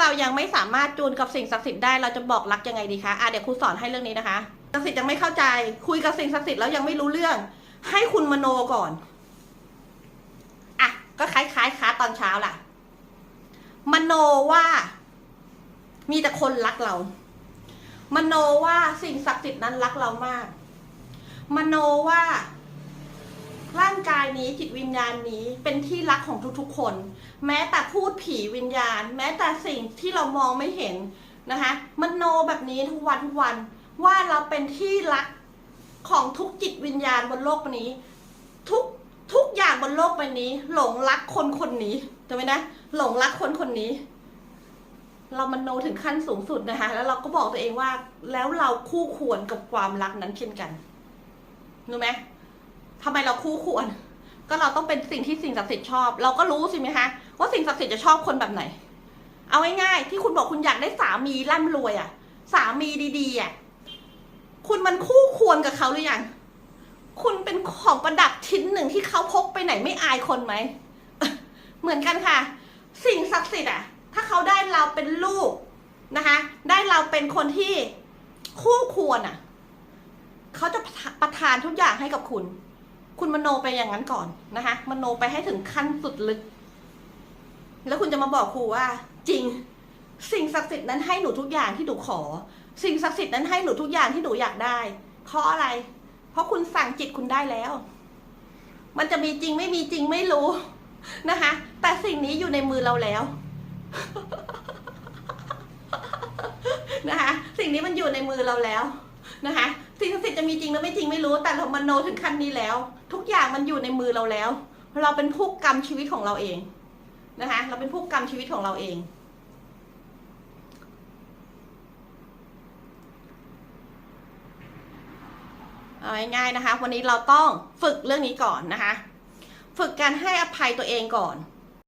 เรายังไม่สามารถจูนกับสิ่งศักดิ์สิทธิ์ได้เราจะบอกรักยังไงดีคะอะเดี๋ยวครูสอนให้เรื่องนี้นะคะศักดิ์สิทธิ์ยังไม่เข้าใจ คุยกับสิ่งศักดิ์สิทธิ์แล้วยังไม่รู้เรื่อง ให้คุณมโนก่อนอะก็คล้ายๆค้าตอนเช้าล่ะ มโนว่า มีแต่คนรักเรา มโนว่าสิ่งศักดิ์สิทธิ์นั้นรักเรามาก มโนว่า ร่างกายนี้จิตวิญญาณนี้เป็นที่รักของทุกๆคน แม้แต่พูดผีวิญญาณ แม้แต่สิ่งที่เรามองไม่เห็นนะคะมันโนแบบนี้ทุกวันทุกวันว่าเราเป็นที่รักของทุกจิตวิญญาณบนโลกใบนี้ ทุกทุกอย่างบนโลกใบนี้ หลงรักคนคนนี้จำไว้นะ หลงรักคนคนนี้ เรามโนถึงขั้นสูงสุดนะคะ แล้วเราก็บอกตัวเองว่า แล้วเราคู่ควรกับความรักนั้นเช่นกันรู้ไหม ทำไมเราคู่ควร ก็เราต้องเป็นสิ่งที่สิ่งศักดิ์สิทธิ์ชอบ เราก็รู้สิไหมคะว่าสิ่งศักดิ์สิทธิ์จะชอบคนแบบไหน เอาง่ายๆที่คุณบอกคุณอยากได้สามีร่ำรวยอะ่ะ สามีดีๆอะ่ะคุณมันคู่ควรกับเขาหรือยังคุณเป็นของประดับชิ้นหนึ่งที่เขาพกไปไหนไม่อายคนไหม เหมือนกันค่ะ สิ่งศักดิ์สิทธิ์อะ ถ้าเขาได้เราเป็นลูกนะคะ ได้เราเป็นคนที่คู่ควรอะ เขาจะประทานทุกอย่างให้กับคุณ คุณมโนไปอย่างนั้นก่อนนะคะมโนไปให้ถึงขั้นสุดลึก แล้วคุณจะมาบอกครูว่า จริง สิ่งศักดิ์สิทธิ์นั้นให้หนูทุกอย่างที่หนูขอ สิ่งศักดิ์สิทธิ์นั้นให้หนูทุกอย่างที่หนูอยากได้ เพราะอะไร เพราะคุณสั่งจิตคุณได้แล้ว มันจะมีจริงไม่มีจริงไม่รู้นะคะ แต่สิ่งนี้อยู่ในมือเราแล้วนะคะ สิ่งนี้มันอยู่ในมือเราแล้วนะคะ สิ่งศักดิ์สิทธิ์จะมีจริงหรือไม่จริงไม่รู้ แต่เรามโนถึงขั้นนี้แล้ว ทุกอย่างมันอยู่ในมือเราแล้ว เราเป็นผู้กรรมชีวิตของเราเองนะคะ เราเป็นผู้กรรมชีวิตของเราเอง เอาง่ายๆนะคะ วันนี้เราต้องฝึกเรื่องนี้ก่อนนะคะ ฝึกการให้อภัยตัวเองก่อน